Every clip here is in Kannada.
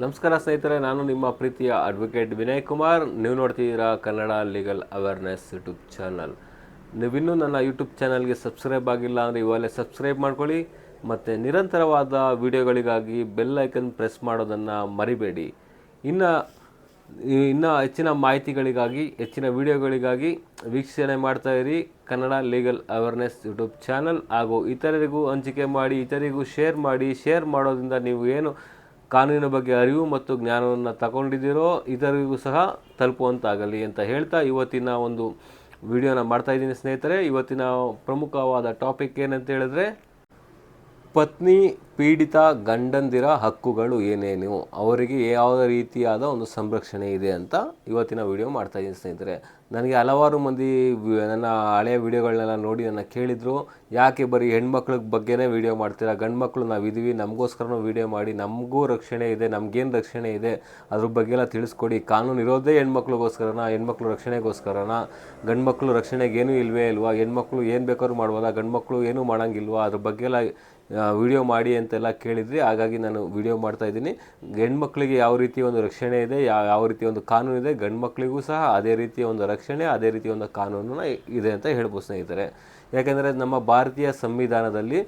ನಮಸ್ಕಾರ ಸ್ನೇಹಿತರೆ, ನಾನು ನಿಮ್ಮ ಪ್ರೀತಿಯ ಅಡ್ವೊಕೇಟ್ ವಿನಯ್ ಕುಮಾರ್. ನೀವು ನೋಡ್ತಿದ್ದೀರಾ Kannada legal awareness YouTube channel ನೀವಿನ್ನೂ ನನ್ನ ಯೂಟ್ಯೂಬ್ ಚಾನಲ್ಗೆ ಸಬ್ಸ್ಕ್ರೈಬ್ ಆಗಿಲ್ಲ ಅಂದರೆ ಇವಾಗಲೇ ಸಬ್ಸ್ಕ್ರೈಬ್ ಮಾಡ್ಕೊಳ್ಳಿ. ಮತ್ತು ನಿರಂತರವಾದ ವಿಡಿಯೋಗಳಿಗಾಗಿ ಬೆಲ್ ಐಕನ್ ಪ್ರೆಸ್ ಮಾಡೋದನ್ನು ಮರಿಬೇಡಿ. ಇನ್ನು ಇನ್ನು ಹೆಚ್ಚಿನ ಮಾಹಿತಿಗಳಿಗಾಗಿ, ಹೆಚ್ಚಿನ ವಿಡಿಯೋಗಳಿಗಾಗಿ ವೀಕ್ಷಣೆ ಮಾಡ್ತಾ ಇರಿ Kannada legal awareness YouTube channel ಹಾಗೂ ಇತರರಿಗೂ ಹಂಚಿಕೆ ಮಾಡಿ, ಇತರರಿಗೂ ಶೇರ್ ಮಾಡಿ ಶೇರ್ ಮಾಡೋದ್ರಿಂದ ನೀವು ಏನು ಕಾನೂನಿನ ಬಗ್ಗೆ ಅರಿವು ಮತ್ತು ಜ್ಞಾನವನ್ನು ತಗೊಂಡಿದ್ದೀರೋ ಇದರಿಗೂ ಸಹ ತಲುಪುವಂತಾಗಲಿ ಅಂತ ಹೇಳ್ತಾ ಇವತ್ತಿನ ಒಂದು ವಿಡಿಯೋನ ಮಾಡ್ತಾ ಇದ್ದೀನಿ ಸ್ನೇಹಿತರೆ. ಇವತ್ತಿನ ಪ್ರಮುಖವಾದ ಟಾಪಿಕ್ ಏನಂತ ಹೇಳಿದ್ರೆ, ಪತ್ನಿ ಪೀಡಿತ ಗಂಡಂದಿರ ಹಕ್ಕುಗಳು ಏನೇನು ಅವರಿಗೆ ಯಾವ ರೀತಿಯಾದ ಒಂದು ಸಂರಕ್ಷಣೆ ಇದೆ ಅಂತ ಇವತ್ತಿನ ವಿಡಿಯೋ ಮಾಡ್ತಾ ಇದ್ದೀನಿ ಸ್ನೇಹಿತರೆ. ನನಗೆ ಹಲವಾರು ಮಂದಿ ನನ್ನ ಹಳೆಯ ವೀಡಿಯೋಗಳನ್ನೆಲ್ಲ ನೋಡಿ ನನ್ನ ಕೇಳಿದರು, ಯಾಕೆ ಬರೀ ಹೆಣ್ಮಕ್ಳ ಬಗ್ಗೆನೇ ವೀಡಿಯೋ ಮಾಡ್ತೀರಾ? ಗಂಡು ಮಕ್ಕಳು ನಾವು ಇದೀವಿ ನಮಗೋಸ್ಕರನೂ ವಿಡಿಯೋ ಮಾಡಿ, ನಮಗೂ ರಕ್ಷಣೆ ಇದೆ, ನಮಗೇನು ರಕ್ಷಣೆ ಇದೆ? ಅದ್ರ ಬಗ್ಗೆ ಎಲ್ಲ ತಿಳಿಸ್ಕೊಡಿ. ಕಾನೂನು ಇರೋದೇ ಹೆಣ್ಮಕ್ಳಿಗೋಸ್ಕರನ? ಹೆಣ್ಮಕ್ಳು ರಕ್ಷಣೆಗೋಸ್ಕರನ? ಗಂಡ್ಮಕ್ಳು ರಕ್ಷಣೆಗೆ ಏನೂ ಇಲ್ವೇ ಇಲ್ವಾ? ಹೆಣ್ಮಕ್ಳು ಏನು ಬೇಕಾದ್ರೂ ಮಾಡ್ಬೋದಾ? ಗಂಡು ಮಕ್ಕಳು ಏನೂ ಮಾಡೋಂಗಿಲ್ವಾ? ಅದ್ರ ಬಗ್ಗೆ ಎಲ್ಲ ವಿಡಿಯೋ ಮಾಡಿ ಅಂತೆಲ್ಲ ಕೇಳಿದ್ರಿ. ಹಾಗಾಗಿ ನಾನು ವಿಡಿಯೋ ಮಾಡ್ತಾ ಇದ್ದೀನಿ. ಹೆಣ್ಮಕ್ಳಿಗೆ ಯಾವ ರೀತಿ ಒಂದು ರಕ್ಷಣೆ ಇದೆ ಯಾವ ರೀತಿ ಒಂದು ಕಾನೂನು ಇದೆ, ಗಂಡು ಮಕ್ಕಳಿಗೂ ಸಹ ಅದೇ ರೀತಿಯ ಒಂದು ರಕ್ಷಣೆ, ಅದೇ ರೀತಿಯ ಒಂದು ಕಾನೂನು ಇದೆ ಅಂತ ಹೇಳ್ಬೋದು ಸ್ನೇಹಿತರೆ. ಯಾಕೆಂದರೆ ನಮ್ಮ ಭಾರತೀಯ ಸಂವಿಧಾನದಲ್ಲಿ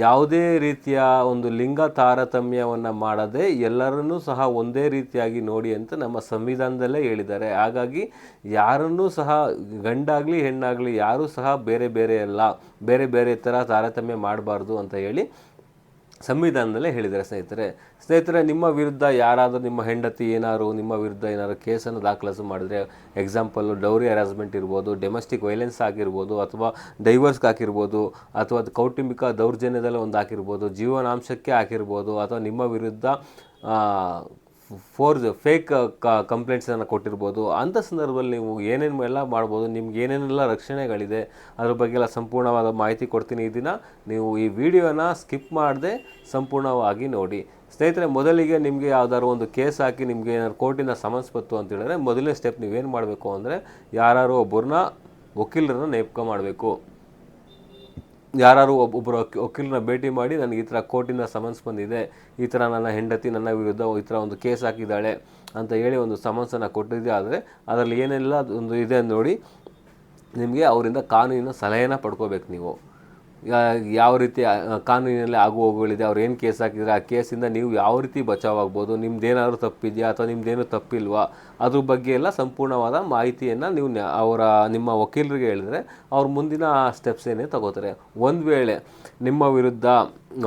ಯಾವುದೇ ರೀತಿಯ ಒಂದು ಲಿಂಗ ತಾರತಮ್ಯವನ್ನು ಮಾಡದೆ ಎಲ್ಲರನ್ನೂ ಸಹ ಒಂದೇ ರೀತಿಯಾಗಿ ನೋಡಿ ಅಂತ ನಮ್ಮ ಸಂವಿಧಾನದಲ್ಲೇ ಹೇಳಿದ್ದಾರೆ. ಹಾಗಾಗಿ ಯಾರನ್ನೂ ಸಹ ಗಂಡಾಗಲಿ ಹೆಣ್ಣಾಗಲಿ ಯಾರೂ ಸಹ ಬೇರೆ ಬೇರೆ ಅಲ್ಲ, ಬೇರೆ ಬೇರೆ ಥರ ತಾರತಮ್ಯ ಮಾಡಬಾರ್ದು ಅಂತ ಹೇಳಿ ಸಂವಿಧಾನದಲ್ಲೇ ಹೇಳಿದ್ದಾರೆ ಸ್ನೇಹಿತರೆ. ಸ್ನೇಹಿತರೆ, ನಿಮ್ಮ ವಿರುದ್ಧ ಯಾರಾದರೂ ನಿಮ್ಮ ಹೆಂಡತಿ ಏನಾದ್ರು ನಿಮ್ಮ ವಿರುದ್ಧ ಏನಾದ್ರು ಕೇಸನ್ನು ದಾಖಲಾಸು ಮಾಡಿದರೆ ಎಕ್ಸಾಂಪಲ್ ಡೌರಿ ಹರಾಸ್ಮೆಂಟ್ ಇರ್ಬೋದು ಡೊಮೆಸ್ಟಿಕ್ ವೈಲೆನ್ಸ್ ಆಗಿರ್ಬೋದು, ಅಥವಾ ಡೈವರ್ಸ್ಗೆ ಹಾಕಿರ್ಬೋದು, ಅಥವಾ ಅದು ಕೌಟುಂಬಿಕ ದೌರ್ಜನ್ಯದಲ್ಲಿ ಒಂದು ಹಾಕಿರ್ಬೋದು ಜೀವನಾಂಶಕ್ಕೆ ಹಾಕಿರ್ಬೋದು, ಅಥವಾ ನಿಮ್ಮ ವಿರುದ್ಧ ಫೋರ್ಸ್ ಫೇಕ್ ಕಂಪ್ಲೇಂಟ್ಸನ್ನು ಕೊಟ್ಟಿರ್ಬೋದು. ಅಂಥ ಸಂದರ್ಭದಲ್ಲಿ ನೀವು ಏನೇನು ಎಲ್ಲ ಮಾಡ್ಬೋದು, ನಿಮ್ಗೆ ಏನೇನೆಲ್ಲ ರಕ್ಷಣೆಗಳಿದೆ, ಅದ್ರ ಬಗ್ಗೆ ಎಲ್ಲ ಸಂಪೂರ್ಣವಾದ ಮಾಹಿತಿ ಕೊಡ್ತೀನಿ ಈ ದಿನ. ನೀವು ಈ ವಿಡಿಯೋನ ಸ್ಕಿಪ್ ಮಾಡದೆ ಸಂಪೂರ್ಣವಾಗಿ ನೋಡಿ. ಸ್ನೇಹಿತರೆ, ಮೊದಲಿಗೆ ನಿಮಗೆ ಯಾವ್ದಾದ್ರು ಒಂದು ಕೇಸ್ ಹಾಕಿ ನಿಮಗೆ ಏನಾದ್ರು ಕೋರ್ಟಿನ ಸಮನ್ಸ್ ಬಂತು ಅಂತ ಹೇಳಿದ್ರೆ ಮೊದಲನೇ ಸ್ಟೆಪ್ ನೀವೇನು ಮಾಡಬೇಕು ಅಂದರೆ ಯಾರು ಒಬ್ಬರನ್ನ ವಕೀಲರನ್ನ ನೇಮಕ ಮಾಡಬೇಕು. ಯಾರು ಒಬ್ಬೊಬ್ಬರು ವಕೀಲರನ್ನ ಭೇಟಿ ಮಾಡಿ ನನಗೆ ಈ ಥರ ಕೋರ್ಟಿಂದ ಸಮನ್ಸ್ ಬಂದಿದೆ, ಈ ಥರ ನನ್ನ ಹೆಂಡತಿ ನನ್ನ ವಿರುದ್ಧ ಈ ಥರ ಒಂದು ಕೇಸ್ ಹಾಕಿದ್ದಾಳೆ ಅಂತ ಹೇಳಿ ಒಂದು ಸಮನ್ಸನ್ನು ಕೊಟ್ಟಿದ್ದೆ. ಆದರೆ ಅದರಲ್ಲಿ ಏನೆಲ್ಲ ಒಂದು ಇದೆ ನೋಡಿ, ನಿಮಗೆ ಅವರಿಂದ ಕಾನೂನಿನ ಸಲಹೆನ ಪಡ್ಕೋಬೇಕು ನೀವು. ಯಾವ ರೀತಿ ಕಾನೂನಿನಲ್ಲಿ ಆಗು ಹೋಗುಗಳಿದೆ ಅವ್ರು ಏನು ಕೇಸ್ ಹಾಕಿದರೆ ಆ ಕೇಸಿಂದ ನೀವು ಯಾವ ರೀತಿ ಬಚಾವಾಗ್ಬೋದು, ನಿಮ್ದೇನಾದ್ರು ತಪ್ಪಿದೆಯಾ ಅಥವಾ ನಿಮ್ದೇನು ತಪ್ಪಿಲ್ವಾ, ಅದ್ರ ಬಗ್ಗೆ ಎಲ್ಲ ಸಂಪೂರ್ಣವಾದ ಮಾಹಿತಿಯನ್ನು ನೀವು ಅವರ, ನಿಮ್ಮ ವಕೀಲರಿಗೆ ಹೇಳಿದರೆ ಅವ್ರ ಮುಂದಿನ ಸ್ಟೆಪ್ಸ್ ಏನೇ ತಗೋತಾರೆ. ಒಂದು ವೇಳೆ ನಿಮ್ಮ ವಿರುದ್ಧ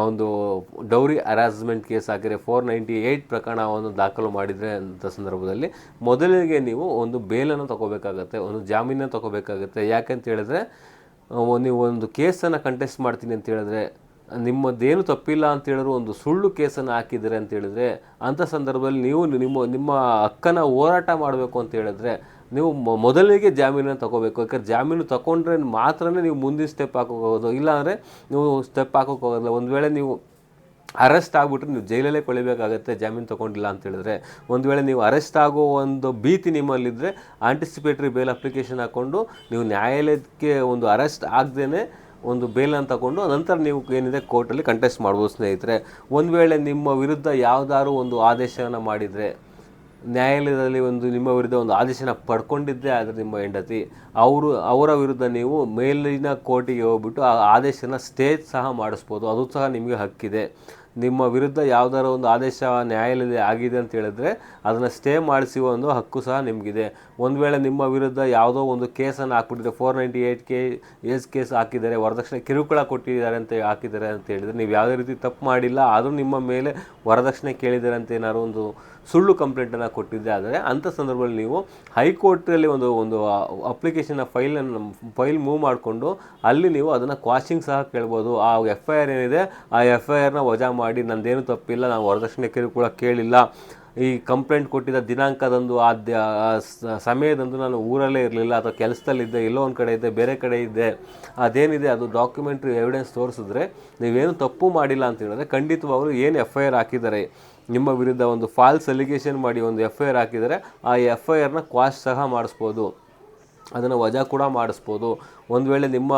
ಒಂದು ಡೌರಿ ಹರಾಸ್ಮೆಂಟ್ ಕೇಸ್ ಹಾಕಿದರೆ ಫೋರ್ ನೈಂಟಿ ಏಯ್ಟ್ ಪ್ರಕರಣವನ್ನು ದಾಖಲು ಮಾಡಿದರೆ ಅಂತ ಸಂದರ್ಭದಲ್ಲಿ ಮೊದಲಿಗೆ ನೀವು ಒಂದು ಬೇಲನ್ನು ತಗೋಬೇಕಾಗತ್ತೆ, ಒಂದು ಜಾಮೀನನ್ನು ತಗೋಬೇಕಾಗತ್ತೆ. ಯಾಕಂತ ಹೇಳಿದ್ರೆ ನೀವು ಒಂದು ಕೇಸನ್ನು ಕಂಟೆಸ್ಟ್ ಮಾಡ್ತೀನಿ ಅಂತ ಹೇಳಿದ್ರೆ, ನಿಮ್ಮದೇನು ತಪ್ಪಿಲ್ಲ ಅಂತ ಹೇಳಿದ್ರು, ಒಂದು ಸುಳ್ಳು ಕೇಸನ್ನು ಹಾಕಿದರೆ ಅಂತ ಹೇಳಿದ್ರೆ, ಅಂಥ ಸಂದರ್ಭದಲ್ಲಿ ನೀವು ನಿಮ್ಮ ನಿಮ್ಮ ಅಕ್ಕನ ಹೋರಾಟ ಮಾಡಬೇಕು ಅಂತ ಹೇಳಿದ್ರೆ, ನೀವು ಮೊದಲಿಗೆ ಜಾಮೀನನ್ನು ತಗೋಬೇಕು. ಯಾಕಂದ್ರೆ ಜಾಮೀನು ತಗೊಂಡ್ರೆ ಮಾತ್ರನೇ ನೀವು ಮುಂದಿನ ಸ್ಟೆಪ್ ಹಾಕೋಕ್ಕೋಗೋದು ಇಲ್ಲಾಂದರೆ ನೀವು ಸ್ಟೆಪ್ ಹಾಕೋಕ್ಕೋಗೋದಿಲ್ಲ ಒಂದು ವೇಳೆ ನೀವು ಅರೆಸ್ಟ್ ಆಗಿಬಿಟ್ರೆ ನೀವು ಜೈಲಲ್ಲೇ ಕೊಳಿಬೇಕಾಗತ್ತೆ, ಜಾಮೀನು ತೊಗೊಂಡಿಲ್ಲ ಅಂತ ಹೇಳಿದ್ರೆ. ಒಂದು ವೇಳೆ ನೀವು ಅರೆಸ್ಟ್ ಆಗೋ ಒಂದು ಭೀತಿ ನಿಮ್ಮಲ್ಲಿದ್ದರೆ ಆಂಟಿಸಿಪೇಟ್ರಿ ಬೇಲ್ ಅಪ್ಲಿಕೇಶನ್ ಹಾಕ್ಕೊಂಡು ನೀವು ನ್ಯಾಯಾಲಯಕ್ಕೆ ಒಂದು ಅರೆಸ್ಟ್ ಆಗದೇ ಒಂದು ಬೇಲನ್ನು ತಗೊಂಡು ನಂತರ ನೀವು ಏನಿದೆ ಕೋರ್ಟಲ್ಲಿ ಕಂಟೆಸ್ಟ್ ಮಾಡ್ಬೋದು ಸ್ನೇಹಿತರೆ. ಒಂದು ವೇಳೆ ನಿಮ್ಮ ವಿರುದ್ಧ ಯಾವುದಾದ್ರು ಒಂದು ಆದೇಶವನ್ನು ಮಾಡಿದರೆ, ನ್ಯಾಯಾಲಯದಲ್ಲಿ ಒಂದು ನಿಮ್ಮ ವಿರುದ್ಧ ಒಂದು ಆದೇಶನ ಪಡ್ಕೊಂಡಿದ್ದೇ ಆದರೆ ನಿಮ್ಮ ಹೆಂಡತಿ, ಅವರು, ಅವರ ವಿರುದ್ಧ ನೀವು ಮೇಲಿನ ಕೋರ್ಟಿಗೆ ಹೋಗ್ಬಿಟ್ಟು ಆ ಆದೇಶನ ಸ್ಟೇ ಸಹ ಮಾಡಿಸ್ಬೋದು. ಅದು ಸಹ ನಿಮಗೆ ಹಕ್ಕಿದೆ. ನಿಮ್ಮ ವಿರುದ್ಧ ಯಾವ್ದಾರ ಒಂದು ಆದೇಶ ನ್ಯಾಯಾಲಯದಲ್ಲಿ ಆಗಿದೆ ಅಂತ ಹೇಳಿದ್ರೆ ಅದನ್ನು ಸ್ಟೇ ಮಾಡಿಸುವ ಒಂದು ಹಕ್ಕು ಸಹ ನಿಮಗಿದೆ. ಒಂದು ವೇಳೆ ನಿಮ್ಮ ವಿರುದ್ಧ ಯಾವುದೋ ಒಂದು ಕೇಸನ್ನು ಹಾಕ್ಬಿಟ್ಟಿದ್ರೆ ಫೋರ್ ನೈಂಟಿ ಏಯ್ಟ್ ಕೆ ಏಜ್ ಕೇಸ್ ಹಾಕಿದ್ದಾರೆ, ವರದಕ್ಷಿಣೆ ಕಿರುಕುಳ ಕೊಟ್ಟಿದ್ದಾರೆ ಅಂತ ಹಾಕಿದ್ದಾರೆ ಅಂತ ಹೇಳಿದರೆ, ನೀವು ಯಾವುದೇ ರೀತಿ ತಪ್ಪು ಮಾಡಿಲ್ಲ, ಆದರೂ ನಿಮ್ಮ ಮೇಲೆ ವರದಕ್ಷಿಣೆ ಕೇಳಿದ್ದಾರೆ ಅಂತ ಏನಾದ್ರು ಒಂದು ಸುಳ್ಳು ಕಂಪ್ಲೇಂಟನ್ನು ಕೊಟ್ಟಿದ್ದೆ. ಆದರೆ ಅಂಥ ಸಂದರ್ಭದಲ್ಲಿ ನೀವು ಹೈಕೋರ್ಟಲ್ಲಿ ಒಂದು ಒಂದು ಅಪ್ಲಿಕೇಶನ್ನ ಫೈಲನ್ನು ಫೈಲ್ ಮೂವ್ ಮಾಡಿಕೊಂಡು ಅಲ್ಲಿ ನೀವು ಅದನ್ನು ಕ್ವಾಶಿಂಗ್ ಸಹ ಕೇಳ್ಬೋದು. ಆ ಎಫ್ ಐ ಆರ್ ಏನಿದೆ, ಆ ಎಫ್ ಐ ಆರ್ನ ವಜಾ ಮಾಡಿ, ನಂದೇನು ತಪ್ಪಿಲ್ಲ ನಾನು ವರದಕ್ಷಿಣೆ ಕಿರುಕುಳ ಕೇಳಿಲ್ಲ ಈ ಕಂಪ್ಲೇಂಟ್ ಕೊಟ್ಟಿದ್ದ ದಿನಾಂಕದಂದು ಆ ಸಮಯದಂದು ನಾನು ಊರಲ್ಲೇ ಇರಲಿಲ್ಲ, ಅಥವಾ ಕೆಲಸದಲ್ಲಿದ್ದೆ ಎಲ್ಲೋ ಒಂದು ಕಡೆ ಇದ್ದೆ, ಬೇರೆ ಕಡೆ ಇದ್ದೆ, ಅದೇನಿದೆ ಅದು ಡಾಕ್ಯುಮೆಂಟ್ರಿ ಎವಿಡೆನ್ಸ್ ತೋರಿಸಿದ್ರೆ ನೀವೇನು ತಪ್ಪು ಮಾಡಿಲ್ಲ ಅಂತ ಹೇಳಿದ್ರೆ ಖಂಡಿತವಾಗ್ಲೂ ಏನು ಎಫ್ ಐ ಆರ್ ಹಾಕಿದ್ದಾರೆ, ನಿಮ್ಮ ವಿರುದ್ಧ ಒಂದು ಫಾಲ್ಸ್ ಅಲಿಗೇಷನ್ ಮಾಡಿ ಒಂದು ಎಫ್ ಐ ಆರ್ ಹಾಕಿದರೆ ಆ ಎಫ್ ಐ ಆರ್ನ ಕ್ವಾಶ್ ಸಹ ಮಾಡಿಸ್ಬೋದು, ಅದನ್ನು ವಜಾ ಕೂಡ ಮಾಡಿಸ್ಬೋದು. ಒಂದು ವೇಳೆ ನಿಮ್ಮ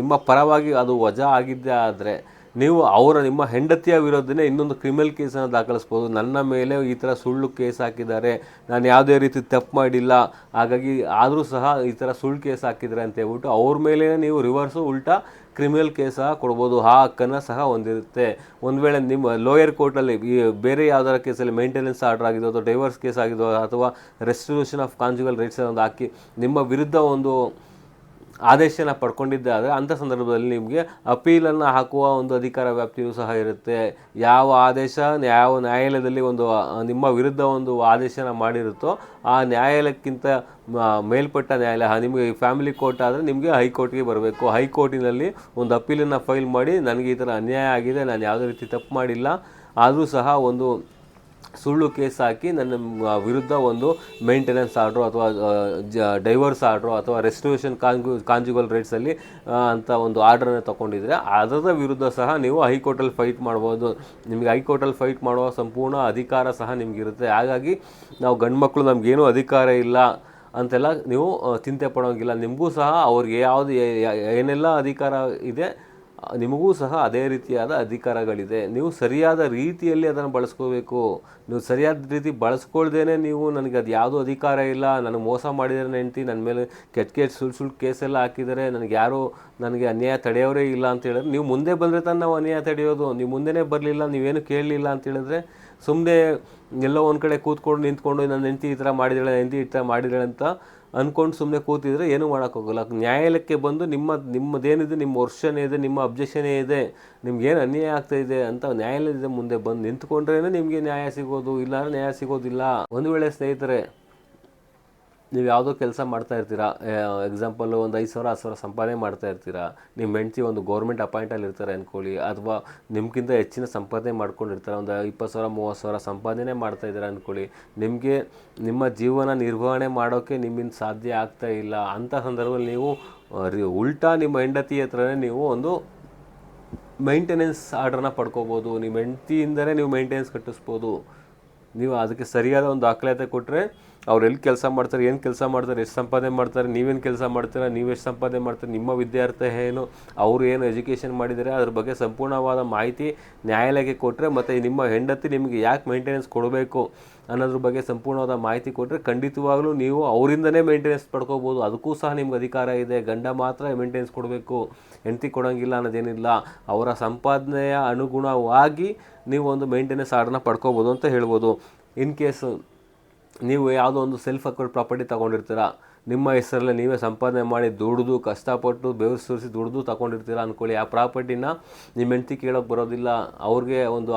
ನಿಮ್ಮ ಪರವಾಗಿ ಅದು ವಜಾ ಆಗಿದ್ದೇ ಆದರೆ ನೀವು ಅವರ ನಿಮ್ಮ ಹೆಂಡತಿಯ ವಿರೋಧನೇ ಇನ್ನೊಂದು ಕ್ರಿಮಿನಲ್ ಕೇಸನ್ನು ದಾಖಲಿಸ್ಬೋದು. ನನ್ನ ಮೇಲೆ ಈ ಥರ ಸುಳ್ಳು ಕೇಸ್ ಹಾಕಿದ್ದಾರೆ. ನಾನು ಯಾವುದೇ ರೀತಿ ತಪ್ಪು ಮಾಡಿಲ್ಲ. ಹಾಗಾಗಿ ಆದರೂ ಸಹ ಈ ಥರ ಸುಳ್ಳು ಕೇಸ್ ಹಾಕಿದ್ದಾರೆ ಅಂತ ಹೇಳ್ಬಿಟ್ಟು ಅವ್ರ ಮೇಲೆ ನೀವು ರಿವರ್ಸು ಉಲ್ಟಾ ಕ್ರಿಮಿನಲ್ ಕೇಸ್ ಸಹ ಕೊಡ್ಬೋದು. ಆ ಹಕ್ಕನ್ನು ಸಹ ಹೊಂದಿರುತ್ತೆ. ಒಂದು ವೇಳೆ ನಿಮ್ಮ ಲೋಯರ್ ಕೋರ್ಟಲ್ಲಿ ಈ ಬೇರೆ ಯಾವ್ದಾರ ಕೇಸಲ್ಲಿ ಮೇಂಟೆನೆನ್ಸ್ ಆರ್ಡರ್ ಆಗಿದೋ ಅಥವಾ ಡೈವರ್ಸ್ ಕೇಸ್ ಆಗಿದೋ ಅಥವಾ ರೆಸ್ಟಿಟ್ಯೂಷನ್ ಆಫ್ ಕಾನ್ಜುಗಲ್ ರೈಟ್ಸ್ ಒಂದು ಹಾಕಿ ನಿಮ್ಮ ವಿರುದ್ಧ ಒಂದು ಆದೇಶನ ಪಡ್ಕೊಂಡಿದ್ದೆ ಆದರೆ ಅಂಥ ಸಂದರ್ಭದಲ್ಲಿ ನಿಮಗೆ ಅಪೀಲನ್ನು ಹಾಕುವ ಒಂದು ಅಧಿಕಾರ ವ್ಯಾಪ್ತಿಯೂ ಸಹ ಇರುತ್ತೆ. ಯಾವ ಆದೇಶ, ಯಾವ ನ್ಯಾಯಾಲಯದಲ್ಲಿ ಒಂದು ನಿಮ್ಮ ವಿರುದ್ಧ ಒಂದು ಆದೇಶನ ಮಾಡಿರುತ್ತೋ ಆ ನ್ಯಾಯಾಲಯಕ್ಕಿಂತ ಮೇಲ್ಪಟ್ಟ ನ್ಯಾಯಾಲಯ ನಿಮಗೆ ಫ್ಯಾಮಿಲಿ ಕೋರ್ಟ್ ಆದರೆ ನಿಮಗೆ ಹೈಕೋರ್ಟ್ಗೆ ಬರಬೇಕು. ಹೈಕೋರ್ಟಿನಲ್ಲಿ ಒಂದು ಅಪೀಲನ್ನು ಫೈಲ್ ಮಾಡಿ, ನನಗೆ ಈ ಥರ ಅನ್ಯಾಯ ಆಗಿದೆ, ನಾನು ಯಾವುದೇ ರೀತಿ ತಪ್ಪು ಮಾಡಿಲ್ಲ, ಆದರೂ ಸಹ ಒಂದು ಸುಳ್ಳು ಕೇಸ್ ಹಾಕಿ ನನ್ನ ವಿರುದ್ಧ ಒಂದು ಮೇಂಟೆನೆನ್ಸ್ ಆರ್ಡ್ರು ಅಥವಾ ಡೈವರ್ಸ್ ಆರ್ಡ್ರು ಅಥವಾ ರೆಸ್ಟೋರೇಷನ್ ಕಾನ್ಜು ಕಾಂಜುಗಲ್ ರೈಟ್ಸಲ್ಲಿ ಅಂತ ಒಂದು ಆರ್ಡ್ರನ್ನ ತೊಗೊಂಡಿದ್ರೆ ಅದರ ವಿರುದ್ಧ ಸಹ ನೀವು ಹೈಕೋರ್ಟಲ್ಲಿ ಫೈಟ್ ಮಾಡ್ಬೋದು. ನಿಮಗೆ ಹೈಕೋರ್ಟಲ್ಲಿ ಫೈಟ್ ಮಾಡುವ ಸಂಪೂರ್ಣ ಅಧಿಕಾರ ಸಹ ನಿಮಗಿರುತ್ತೆ. ಹಾಗಾಗಿ ನಾವು ಗಂಡು ಮಕ್ಕಳು ನಮಗೇನು ಅಧಿಕಾರ ಇಲ್ಲ ಅಂತೆಲ್ಲ ನೀವು ಚಿಂತೆ ಪಡೋಂಗಿಲ್ಲ. ನಿಮಗೂ ಸಹ ಅವ್ರಿಗೆ ಯಾವುದು ಏನೆಲ್ಲ ಅಧಿಕಾರ ಇದೆ ನಿಮಗೂ ಸಹ ಅದೇ ರೀತಿಯಾದ ಅಧಿಕಾರಗಳಿದೆ. ನೀವು ಸರಿಯಾದ ರೀತಿಯಲ್ಲಿ ಅದನ್ನು ಬಳಸ್ಕೋಬೇಕು. ನೀವು ಸರಿಯಾದ ರೀತಿ ಬಳಸ್ಕೊಳ್ದೇನೆ ನೀವು ನನಗೆ ಅದು ಯಾವುದೂ ಅಧಿಕಾರ ಇಲ್ಲ. ನನಗೆ ಮೋಸ ಮಾಡಿದರೆ ನೆಂಟಿ ನನ್ನ ಮೇಲೆ ಕೆಟ್ಟ ಕೆಟ್ಟ ಸುಳ್ಳು ಸುಳ್ಳು ಕೇಸೆಲ್ಲ ಹಾಕಿದರೆ ನನಗೆ ಯಾರೂ ನನಗೆ ಅನ್ಯಾಯ ತಡೆಯೋರೇ ಇಲ್ಲ ಅಂತ ಹೇಳಿದ್ರೆ, ನೀವು ಮುಂದೆ ಬಂದರೆ ತಾನು ನಾವು ಅನ್ಯಾಯ ತಡೆಯೋದು. ನೀವು ಮುಂದೆನೇ ಬರಲಿಲ್ಲ, ನೀವೇನು ಕೇಳಲಿಲ್ಲ ಅಂತ ಹೇಳಿದ್ರೆ ಸುಮ್ಮನೆ ಎಲ್ಲೋ ಒಂದು ಕಡೆ ಕೂತ್ಕೊಂಡು ನಿಂತ್ಕೊಂಡು ನನ್ನ ಹೆಂಡತಿ ಈ ಥರ ಮಾಡಿದಾಳೆ ಹೆಂಡತಿ ಈ ಥರ ಮಾಡಿದಾಳೆ ಅಂತ ಅಂದ್ಕೊಂಡು ಸುಮ್ಮನೆ ಕೂತಿದ್ರೆ ಏನೂ ಮಾಡೋಕ್ಕಾಗಲ್ಲ. ನ್ಯಾಯಾಲಯಕ್ಕೆ ಬಂದು ನಿಮ್ಮ, ನಿಮ್ಮದೇನಿದೆ, ನಿಮ್ಮ ವರ್ಷನೇ ಇದೆ, ನಿಮ್ಮ ಅಬ್ಜೆಕ್ಷನೇ ಇದೆ, ನಿಮ್ಗೇನು ಅನ್ಯಾಯ ಆಗ್ತಾ ಇದೆ ಅಂತ ನ್ಯಾಯಾಲಯದ ಮುಂದೆ ಬಂದು ನಿಂತ್ಕೊಂಡ್ರೇ ನಿಮಗೆ ನ್ಯಾಯ ಸಿಗೋದು ಇಲ್ಲಾಂದ್ರೆ ನ್ಯಾಯ ಸಿಗೋದಿಲ್ಲ. ಒಂದು ವೇಳೆ ಸ್ನೇಹಿತರೆ ನೀವು ಯಾವುದೋ ಕೆಲಸ ಮಾಡ್ತಾ ಇರ್ತೀರಾ ಎಕ್ಸಾಂಪಲ್ ಒಂದು ಐದು ಸಾವಿರ, ಹತ್ತು ಸಾವಿರ ಸಂಪಾದನೆ ಮಾಡ್ತಾ ಇರ್ತೀರಾ ನಿಮ್ಮ ಹೆಂಡ್ತಿ ಒಂದು ಗೌರ್ಮೆಂಟ್ ಅಪಾಯಿಂಟಲ್ಲಿ ಇರ್ತಾರೆ ಅಂದ್ಕೊಳ್ಳಿ ಅಥವಾ ನಿಮ್ಗಿಂತ ಹೆಚ್ಚಿನ ಸಂಪಾದನೆ ಮಾಡ್ಕೊಂಡಿರ್ತಾರೆ, ಒಂದು ಇಪ್ಪತ್ತು ಸಾವಿರ, ಮೂವತ್ತು ಸಾವಿರ ಸಂಪಾದನೆ ಮಾಡ್ತಾ ಇದ್ದಾರೆ ಅಂದ್ಕೊಳ್ಳಿ ನಿಮಗೆ ನಿಮ್ಮ ಜೀವನ ನಿರ್ವಹಣೆ ಮಾಡೋಕ್ಕೆ ನಿಮ್ಮಿಂದ ಸಾಧ್ಯ ಆಗ್ತಾ ಇಲ್ಲ ಅಂಥ ಸಂದರ್ಭದಲ್ಲಿ ನೀವು ಉಲ್ಟಾ ನಿಮ್ಮ ಹೆಂಡತಿ ಹತ್ರನೇ ನೀವು ಒಂದು ಮೈಂಟೆನೆನ್ಸ್ ಆರ್ಡ್ರನ್ನ ಪಡ್ಕೋಬೋದು, ನಿಮ್ಮ ಹೆಂಡ್ತಿಯಿಂದಲೇ ನೀವು ಮೈಂಟೆನೆನ್ಸ್ ಕಟ್ಟಿಸ್ಬೋದು. ನೀವು ಅದಕ್ಕೆ ಸರಿಯಾದ ಒಂದು ದಾಖಲಾತಿ ಕೊಟ್ಟರೆ ಅವ್ರು ಎಲ್ಲಿ ಕೆಲಸ ಮಾಡ್ತಾರೆ, ಏನು ಕೆಲಸ ಮಾಡ್ತಾರೆ, ಎಷ್ಟು ಸಂಪಾದನೆ ಮಾಡ್ತಾರೆ, ನೀವೇನು ಕೆಲಸ ಮಾಡ್ತೀರಾ, ನೀವು ಎಷ್ಟು ಸಂಪಾದನೆ ಮಾಡ್ತಾರೆ, ನಿಮ್ಮ ವಿದ್ಯಾರ್ಥಿ ಏನು, ಅವರು ಏನು ಎಜುಕೇಷನ್ ಮಾಡಿದ್ದಾರೆ, ಅದ್ರ ಬಗ್ಗೆ ಸಂಪೂರ್ಣವಾದ ಮಾಹಿತಿ ನ್ಯಾಯಾಲಯಕ್ಕೆ ಕೊಟ್ಟರೆ ಮತ್ತು ನಿಮ್ಮ ಹೆಂಡತಿ ನಿಮಗೆ ಯಾಕೆ ಮೇಂಟೆನೆನ್ಸ್ ಕೊಡಬೇಕು ಅನ್ನೋದ್ರ ಬಗ್ಗೆ ಸಂಪೂರ್ಣವಾದ ಮಾಹಿತಿ ಕೊಟ್ಟರೆ ಖಂಡಿತವಾಗ್ಲೂ ನೀವು ಅವರಿಂದನೇ ಮೇಂಟೆನೆನ್ಸ್ ಪಡ್ಕೋಬೋದು. ಅದಕ್ಕೂ ಸಹ ನಿಮ್ಗೆ ಅಧಿಕಾರ ಇದೆ. ಗಂಡ ಮಾತ್ರ ಮೇಂಟೆನೆನ್ಸ್ ಕೊಡಬೇಕು. ಹೆಂಡತಿ ಕೊಡೋಂಗಿಲ್ಲ ಅನ್ನೋದೇನಿಲ್ಲ. ಅವರ ಸಂಪಾದನೆಯ ಅನುಗುಣವಾಗಿ ನೀವು ಒಂದು ಮೇಂಟೆನೆನ್ಸ್ ಆರ್ಡರ್ನ ಪಡ್ಕೋಬೋದು ಅಂತ ಹೇಳ್ಬೋದು. ಇನ್ ಕೇಸ್ ನೀವು ಯಾವುದೋ ಒಂದು ಸೆಲ್ಫ್ ಅಕ್ವರ್ಡ್ ಪ್ರಾಪರ್ಟಿ ತೊಗೊಂಡಿರ್ತೀರ ನಿಮ್ಮ ಹೆಸರಲ್ಲೇ ನೀವೇ ಸಂಪಾದನೆ ಮಾಡಿ ದುಡಿದು, ಕಷ್ಟಪಟ್ಟು ಬೆವರು ಸುರಿಸಿ ದುಡಿದು ತಗೊಂಡಿರ್ತೀರ ಅಂದ್ಕೊಳ್ಳಿ ಆ ಪ್ರಾಪರ್ಟಿನ ನಿಮ್ಮ ಹೆಂಡತಿ ಕೇಳೋಕೆ ಬರೋದಿಲ್ಲ. ಅವ್ರಿಗೆ ಒಂದು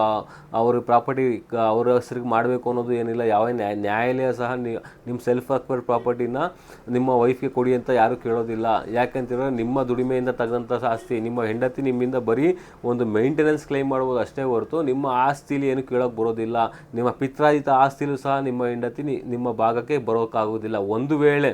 ಅವ್ರ ಪ್ರಾಪರ್ಟಿ ಅವ್ರ ಹೆಸ್ರಿಗೆ ಮಾಡಬೇಕು ಅನ್ನೋದು ಏನಿಲ್ಲ. ಯಾವ ನ್ಯಾಯ ನ್ಯಾಯಾಲಯ ಸಹ ನಿಮ್ಮ ಸೆಲ್ಫ್ ಅಕ್ವರ್ಡ್ ಪ್ರಾಪರ್ಟಿನ ನಿಮ್ಮ ವೈಫ್ಗೆ ಕೊಡಿ ಅಂತ ಯಾರೂ ಕೇಳೋದಿಲ್ಲ. ಯಾಕಂತೇಳಿದ್ರೆ ನಿಮ್ಮ ದುಡಿಮೆಯಿಂದ ತೆಗೆದಂಥ ಆಸ್ತಿ, ನಿಮ್ಮ ಹೆಂಡತಿ ನಿಮ್ಮಿಂದ ಬರೀ ಒಂದು ಮೇಂಟೆನೆನ್ಸ್ ಕ್ಲೈಮ್ ಮಾಡ್ಬೋದು ಅಷ್ಟೇ ಹೊರತು ನಿಮ್ಮ ಆಸ್ತಿಲಿ ಏನು ಕೇಳೋಕೆ ಬರೋದಿಲ್ಲ. ನಿಮ್ಮ ಪಿತ್ರಾಜಿತ ಆಸ್ತಿಲೂ ಸಹ ನಿಮ್ಮ ಹೆಂಡತಿ ನಿಮ್ಮ ಭಾಗಕ್ಕೆ ಬರೋಕ್ಕಾಗೋದಿಲ್ಲ ಒಂದು ವೇಳೆ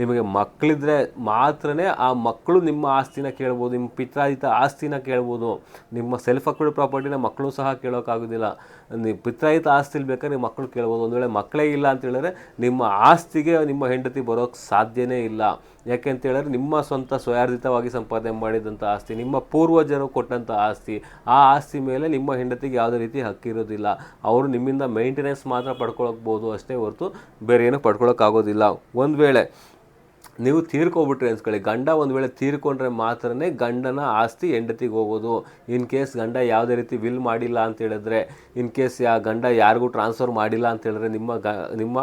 ನಿಮಗೆ ಮಕ್ಕಳಿದ್ರೆ ಮಾತ್ರನೇ ಆ ಮಕ್ಕಳು ನಿಮ್ಮ ಆಸ್ತಿನ ಕೇಳ್ಬೋದು, ನಿಮ್ಮ ಪಿತ್ರಾದಿತ ಆಸ್ತಿನ ಕೇಳ್ಬೋದು. ನಿಮ್ಮ ಸೆಲ್ಫ್ ಅಕ್ವರ್ಡ್ ಪ್ರಾಪರ್ಟಿನ ಮಕ್ಕಳು ಸಹ ಕೇಳೋಕ್ಕಾಗೋದಿಲ್ಲ ನೀವು ಪಿತ್ರಾಯಿತ ಆಸ್ತಿಲಿ ಬೇಕಾದ್ರೆ ನಿಮ್ಮ ಮಕ್ಕಳು ಕೇಳ್ಬೋದು. ಒಂದು ವೇಳೆ ಮಕ್ಕಳೇ ಇಲ್ಲ ಅಂತ ಹೇಳಿದ್ರೆ ನಿಮ್ಮ ಆಸ್ತಿಗೆ ನಿಮ್ಮ ಹೆಂಡತಿ ಬರೋಕ್ಕೆ ಸಾಧ್ಯನೇ ಇಲ್ಲ. ಯಾಕೆ ಅಂತ ಹೇಳಿದ್ರೆ ನಿಮ್ಮ ಸ್ವಂತ ಸ್ವಯಾರ್ಜಿತವಾಗಿ ಸಂಪಾದನೆ ಮಾಡಿದಂಥ ಆಸ್ತಿ, ನಿಮ್ಮ ಪೂರ್ವಜರು ಕೊಟ್ಟಂಥ ಆಸ್ತಿ, ಆ ಆಸ್ತಿ ಮೇಲೆ ನಿಮ್ಮ ಹೆಂಡತಿಗೆ ಯಾವುದೇ ರೀತಿ ಹಕ್ಕಿರೋದಿಲ್ಲ ಅವರು ನಿಮ್ಮಿಂದ ಮೇಂಟೆನೆನ್ಸ್ ಮಾತ್ರ ಪಡ್ಕೊಳಕ್ಬೋದು ಅಷ್ಟೇ ಹೊರತು ಬೇರೆ ಏನೂ ಪಡ್ಕೊಳಕ್ಕಾಗೋದಿಲ್ಲ. ಒಂದು ವೇಳೆ ನೀವು ತೀರ್ಕೊಬಿಟ್ರೆ ಅನ್ಸ್ಕೊಳ್ಳಿ. ಗಂಡ ಒಂದು ವೇಳೆ ತೀರ್ಕೊಂಡ್ರೆ ಮಾತ್ರನೇ ಗಂಡನ ಆಸ್ತಿ ಹೆಂಡತಿಗೆ ಹೋಗೋದು. ಇನ್ ಕೇಸ್ ಗಂಡ ಯಾವುದೇ ರೀತಿ ವಿಲ್ ಮಾಡಿಲ್ಲ ಅಂತ ಹೇಳಿದ್ರೆ, ಇನ್ ಕೇಸ್ ಯಾ ಗಂಡ ಯಾರಿಗೂ ಟ್ರಾನ್ಸ್ಫರ್ ಮಾಡಿಲ್ಲ ಅಂತ ಹೇಳಿದ್ರೆ ನಿಮ್ಮ ಗ, ನಿಮ್ಮ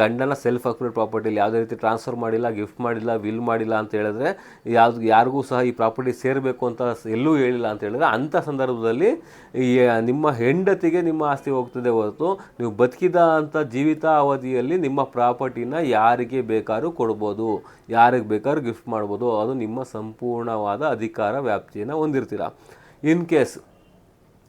ಗಂಡನ ಸೆಲ್ಫ್ ಅಕ್ವರ್ಡ್ ಪ್ರಾಪರ್ಟಿಲಿ ಯಾವುದೇ ರೀತಿ ಟ್ರಾನ್ಸ್ಫರ್ ಮಾಡಿಲ್ಲ ಗಿಫ್ಟ್ ಮಾಡಿಲ್ಲ ವಿಲ್ ಮಾಡಿಲ್ಲ ಅಂತ ಹೇಳಿದ್ರೆ ಯಾವ್ದು, ಯಾರಿಗೂ ಸಹ ಈ ಪ್ರಾಪರ್ಟಿ ಸೇರಬೇಕು ಅಂತ ಎಲ್ಲೂ ಹೇಳಿಲ್ಲ ಅಂತ ಹೇಳಿದ್ರೆ ಅಂಥ ಸಂದರ್ಭದಲ್ಲಿ ನಿಮ್ಮ ಹೆಂಡತಿಗೆ ನಿಮ್ಮ ಆಸ್ತಿ ಹೋಗ್ತದೆ ಹೊರತು ನೀವು ಬದುಕಿದ ಅಂಥ ಜೀವಿತ ಅವಧಿಯಲ್ಲಿ ನಿಮ್ಮ ಪ್ರಾಪರ್ಟಿನ ಯಾರಿಗೆ ಬೇಕಾದ್ರೂ ಕೊಡ್ಬೋದು, ಯಾರಿಗೆ ಬೇಕಾದ್ರೂ ಗಿಫ್ಟ್ ಮಾಡ್ಬೋದು. ಅದು ನಿಮ್ಮ ಸಂಪೂರ್ಣವಾದ ಅಧಿಕಾರ ವ್ಯಾಪ್ತಿಯನ್ನು ಹೊಂದಿರ್ತೀರ. ಇನ್ ಕೇಸ್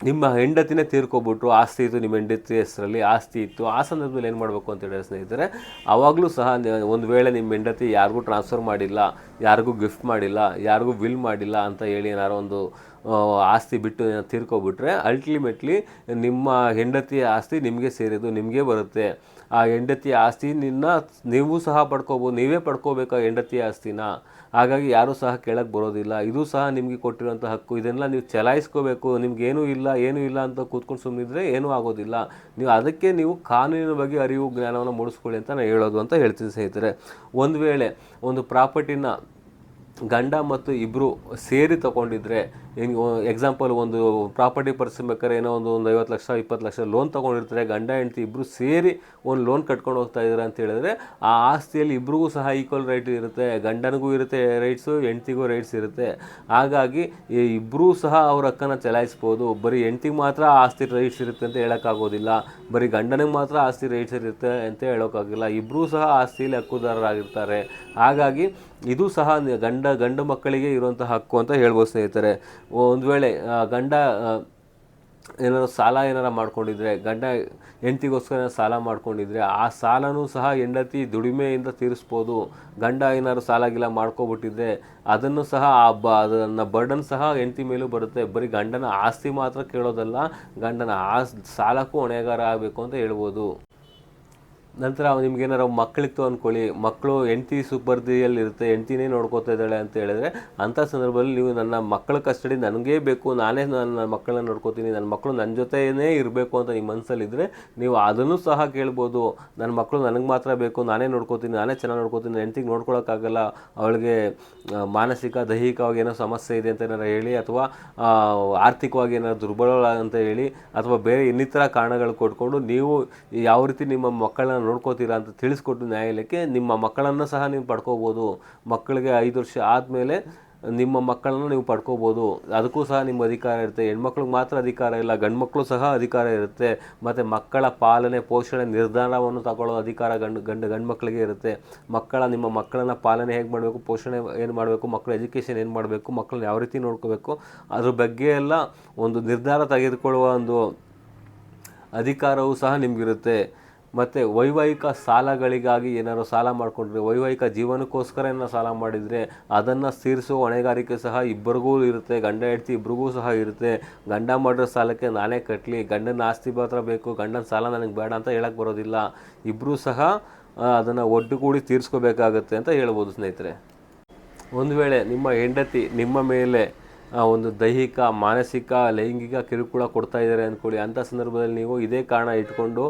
ನಿಮ್ಮ ಹೆಂಡತಿನೇ ತೀರ್ಕೊಬಿಟ್ರು, ಆಸ್ತಿ ಇತ್ತು ನಿಮ್ಮ ಹೆಂಡತಿ ಹೆಸರಲ್ಲಿ ಆಸ್ತಿ ಇತ್ತು, ಆ ಸಂದರ್ಭದಲ್ಲಿ ಏನು ಮಾಡಬೇಕು ಅಂತ ಹೇಳಿದ್ರೆ ಸ್ನೇಹಿತರೆ ಆವಾಗಲೂ ಸಹ ಒಂದು ವೇಳೆ ನಿಮ್ಮ ಹೆಂಡತಿ ಯಾರಿಗೂ ಟ್ರಾನ್ಸ್ಫರ್ ಮಾಡಿಲ್ಲ, ಯಾರಿಗೂ ಗಿಫ್ಟ್ ಮಾಡಿಲ್ಲ, ಯಾರಿಗೂ ವಿಲ್ ಮಾಡಿಲ್ಲ ಅಂತ ಹೇಳಿ ಏನಾರು ಒಂದು ಆಸ್ತಿ ಬಿಟ್ಟು ತೀರ್ಕೊಬಿಟ್ರೆ ಅಲ್ಟಿಮೇಟ್ಲಿ ನಿಮ್ಮ ಹೆಂಡತಿಯ ಆಸ್ತಿ ನಿಮಗೆ ಸೇರಿದ್ದು, ನಿಮಗೆ ಬರುತ್ತೆ. ಆ ಹೆಂಡತಿಯ ಆಸ್ತಿ ನಿನ್ನ ನೀವು ಸಹ ಪಡ್ಕೋಬೋದು ನೀವೇ ಪಡ್ಕೋಬೇಕು ಆ ಹೆಂಡತಿಯ ಆಸ್ತಿನ? ಹಾಗಾಗಿ ಯಾರೂ ಸಹ ಕೇಳಕ್ಕೆ ಬರೋದಿಲ್ಲ. ಇದು ಸಹ ನಿಮಗೆ ಕೊಟ್ಟಿರುವಂಥ ಹಕ್ಕು. ಇದನ್ನೆಲ್ಲ ನೀವು ಚಲಾಯಿಸ್ಕೋಬೇಕು. ನಿಮ್ಗೇನೂ ಇಲ್ಲ, ಏನೂ ಇಲ್ಲ ಅಂತ ಕೂತ್ಕೊಂಡು ಸುಮ್ಮನಿದ್ರೆ ಏನೂ ಆಗೋದಿಲ್ಲ. ನೀವು ಅದಕ್ಕೆ ನೀವು ಕಾನೂನಿನ ಬಗ್ಗೆ ಅರಿವು, ಜ್ಞಾನವನ್ನು ಮೂಡಿಸ್ಕೊಳ್ಳಿ ಅಂತ ನಾನು ಹೇಳೋದು ಅಂತ ಹೇಳ್ತೀನಿ ಸ್ನೇಹಿತರೆ. ಒಂದು ವೇಳೆ ಒಂದು ಪ್ರಾಪರ್ಟಿನ ಗಂಡ ಮತ್ತು ಇಬ್ಬರು ಸೇರಿ ತಗೊಂಡಿದ್ರೆ ಎಕ್ಸಾಂಪಲ್ ಒಂದು ಪ್ರಾಪರ್ಟಿ ಪರ್ಸ್ಬೇಕಾದ್ರೆ ಏನೋ ಒಂದು ಒಂದು ಐವತ್ತು ಲಕ್ಷ, ಇಪ್ಪತ್ತು ಲಕ್ಷ ಲೋನ್ ತೊಗೊಂಡಿರ್ತಾರೆ, ಗಂಡ, ಹೆಂಡತಿ ಇಬ್ಬರು ಸೇರಿ ಒಂದು ಲೋನ್ ಕಟ್ಕೊಂಡು ಹೋಗ್ತಾ ಇದ್ದಾರೆ ಅಂತ ಹೇಳಿದ್ರೆ, ಆ ಆಸ್ತಿಯಲ್ಲಿ ಇಬ್ರಿಗೂ ಸಹ ಈಕ್ವಲ್ ರೈಟ್ ಇರುತ್ತೆ, ಗಂಡನಿಗೂ ಇರುತ್ತೆ ರೈಟ್ಸು ಹೆಂಡ್ತಿಗೂ ರೈಟ್ಸ್ ಇರುತ್ತೆ. ಹಾಗಾಗಿ ಇಬ್ಬರೂ ಸಹ ಅವ್ರ ಹಕ್ಕನ್ನು ಚಲಾಯಿಸ್ಬೋದು. ಬರೀ ಹೆಂಡ್ತಿಗೆ ಮಾತ್ರ ಆಸ್ತಿ ರೈಟ್ಸ್ ಇರುತ್ತೆ ಅಂತ ಹೇಳೋಕ್ಕಾಗೋದಿಲ್ಲ. ಬರೀ ಗಂಡನಿಗೆ ಮಾತ್ರ ಆಸ್ತಿ ರೈಟ್ಸ್ ಇರುತ್ತೆ ಅಂತ ಹೇಳೋಕ್ಕಾಗಿಲ್ಲ. ಇಬ್ಬರೂ ಸಹ ಆಸ್ತಿಯಲ್ಲಿ ಹಕ್ಕುದಾರರಾಗಿರ್ತಾರೆ. ಹಾಗಾಗಿ ಇದು ಸಹ ಗಂಡ, ಗಂಡು ಮಕ್ಕಳಿಗೆ ಇರುವಂಥ ಹಕ್ಕು ಅಂತ ಹೇಳ್ಬೋದು ಸ್ನೇಹಿತರೆ. ಒಂದು ವೇಳೆ ಗಂಡ ಏನಾದ್ರು ಸಾಲ ಏನಾರ ಮಾಡ್ಕೊಂಡಿದ್ರೆ, ಗಂಡ ಹೆಂಡತಿಗೋಸ್ಕರ ಸಾಲ ಮಾಡ್ಕೊಂಡಿದ್ರೆ, ಆ ಸಾಲನೂ ಸಹ ಹೆಂಡತಿ ದುಡಿಮೆಯಿಂದ ತೀರಿಸ್ಬೋದು. ಗಂಡ ಏನಾದ್ರು ಸಾಲ ಗಿಲ ಮಾಡ್ಕೊಬಿಟ್ಟಿದ್ರೆ, ಅದನ್ನು ಸಹ ಆ ಬ, ಅದನ್ನು ಬರ್ಡನ್ ಸಹ ಹೆಂಡತಿ ಮೇಲೂ ಬರುತ್ತೆ. ಬರೀ ಗಂಡನ ಆಸ್ತಿ ಮಾತ್ರ ಕೇಳೋದಲ್ಲ, ಗಂಡನ ಆಸ್, ಸಾಲಕ್ಕೂ ಹೊಣೆಗಾರ ಆಗಬೇಕು ಅಂತ ಹೇಳ್ಬೋದು. ನಂತರ ನಿಮ್ಗೇನಾರ ಮಕ್ಕಳಿತ್ತು ಅಂದ್ಕೊಳ್ಳಿ ಮಕ್ಕಳು ಹೆಂಡ್ತಿ ಸುಪರ್ದಿಯಲ್ಲಿ ಇರುತ್ತೆ, ಹೆಂಡ್ತಿನೇ ನೋಡ್ಕೋತಾ ಇದ್ದಾಳೆ ಅಂತ ಹೇಳಿದ್ರೆ ಅಂಥ ಸಂದರ್ಭದಲ್ಲಿ ನೀವು ನನ್ನ ಮಕ್ಕಳ ಕಸ್ಟಡಿ ನನಗೇ ಬೇಕು, ನಾನೇ ನನ್ನ ಮಕ್ಕಳನ್ನ ನೋಡ್ಕೋತೀನಿ, ನನ್ನ ಮಕ್ಕಳು ನನ್ನ ಜೊತೆಯೇ ಇರಬೇಕು ಅಂತ ನಿಮ್ಮ ಮನಸ್ಸಲ್ಲಿದ್ದರೆ ನೀವು ಅದನ್ನು ಸಹ ಕೇಳ್ಬೋದು. ನನ್ನ ಮಕ್ಕಳು ನನಗೆ ಮಾತ್ರ ಬೇಕು, ನಾನೇ ನೋಡ್ಕೋತೀನಿ, ನಾನೇ ಚೆನ್ನಾಗಿ ನೋಡ್ಕೋತೀನಿ, ಹೆಂಡ್ತಿಗೆ ನೋಡ್ಕೊಳಕ್ಕಾಗಲ್ಲ, ಅವಳಿಗೆ ಮಾನಸಿಕ, ದೈಹಿಕವಾಗಿ ಏನೋ ಸಮಸ್ಯೆ ಇದೆ ಅಂತ ಏನಾರು ಹೇಳಿ ಅಥವಾ ಆರ್ಥಿಕವಾಗಿ ಏನಾದ್ರು ದುರ್ಬಲ ಅಂತ ಹೇಳಿ ಅಥವಾ ಬೇರೆ ಇನ್ನಿತರ ಕಾರಣಗಳು ಕೊಟ್ಕೊಂಡು ನೀವು ಯಾವ ರೀತಿ ನಿಮ್ಮ ಮಕ್ಕಳನ್ನ ನೋಡ್ಕೋತೀರಾ ಅಂತ ತಿಳಿಸ್ಕೊಟ್ಟು ನ್ಯಾಯಾಲಯಕ್ಕೆ ನಿಮ್ಮ ಮಕ್ಕಳನ್ನು ಸಹ ನೀವು ಪಡ್ಕೋಬೋದು. ಮಕ್ಕಳಿಗೆ ಐದು ವರ್ಷ ಆದಮೇಲೆ ನಿಮ್ಮ ಮಕ್ಕಳನ್ನು ನೀವು ಪಡ್ಕೋಬೋದು. ಅದಕ್ಕೂ ಸಹ ನಿಮ್ಮ ಅಧಿಕಾರ ಇರುತ್ತೆ. ಹೆಣ್ಮಕ್ಳಿಗೆ ಮಾತ್ರ ಅಧಿಕಾರ ಇಲ್ಲ. ಗಂಡು ಮಕ್ಕಳು ಸಹ ಅಧಿಕಾರ ಇರುತ್ತೆ. ಮತ್ತು ಮಕ್ಕಳ ಪಾಲನೆ, ಪೋಷಣೆ, ನಿರ್ಧಾರವನ್ನು ತಗೊಳ್ಳೋ ಅಧಿಕಾರ ಗಂಡು ಗಂಡು ಗಂಡು ಮಕ್ಕಳಿಗೆ ಇರುತ್ತೆ. ಮಕ್ಕಳ, ನಿಮ್ಮ ಮಕ್ಕಳನ್ನ ಪಾಲನೆ ಹೇಗೆ ಮಾಡಬೇಕು, ಪೋಷಣೆ ಏನು ಮಾಡಬೇಕು, ಮಕ್ಕಳ ಎಜುಕೇಷನ್ ಏನು ಮಾಡಬೇಕು, ಮಕ್ಕಳನ್ನ ಯಾವ ರೀತಿ ನೋಡ್ಕೋಬೇಕು, ಅದ್ರ ಬಗ್ಗೆ ಎಲ್ಲ ಒಂದು ನಿರ್ಧಾರ ತೆಗೆದುಕೊಳ್ಳುವ ಒಂದು ಅಧಿಕಾರವೂ ಸಹ ನಿಮಗಿರುತ್ತೆ. ಮತ್ತು ವೈವಾಹಿಕ ಸಾಲಗಳಿಗಾಗಿ ಏನಾದ್ರು ಸಾಲ ಮಾಡಿಕೊಂಡ್ರೆ, ವೈವಾಹಿಕ ಜೀವನಕ್ಕೋಸ್ಕರ ಏನಾರು ಸಾಲ ಮಾಡಿದರೆ ಅದನ್ನು ತೀರಿಸೋ ಹೊಣೆಗಾರಿಕೆ ಸಹ ಇಬ್ಬರಿಗೂ ಇರುತ್ತೆ, ಗಂಡ ಹೆಂಡತಿ ಇಬ್ರಿಗೂ ಸಹ ಇರುತ್ತೆ. ಗಂಡ ಮಾಡಿರೋ ಸಾಲಕ್ಕೆ ನಾನೇ ಕಟ್ಟಲಿ ಗಂಡನ ಆಸ್ತಿ ಮಾತ್ರ ಬೇಕು, ಗಂಡನ ಸಾಲ ನನಗೆ ಬೇಡ ಅಂತ ಹೇಳಕ್ಕೆ ಬರೋದಿಲ್ಲ. ಇಬ್ಬರೂ ಸಹ ಅದನ್ನು ಒಟ್ಟುಗೂಡಿ ತೀರಿಸ್ಕೋಬೇಕಾಗತ್ತೆ ಅಂತ ಹೇಳ್ಬೋದು ಸ್ನೇಹಿತರೆ. ಒಂದು ವೇಳೆ ನಿಮ್ಮ ಹೆಂಡತಿ ನಿಮ್ಮ ಮೇಲೆ ಒಂದು ದೈಹಿಕ, ಮಾನಸಿಕ, ಲೈಂಗಿಕ ಕಿರುಕುಳ ಕೊಡ್ತಾ ಇದ್ದಾರೆ ಅಂದ್ಕೊಳ್ಳಿ ಅಂಥ ಸಂದರ್ಭದಲ್ಲಿ ನೀವು ಇದೇ ಕಾರಣ ಇಟ್ಕೊಂಡು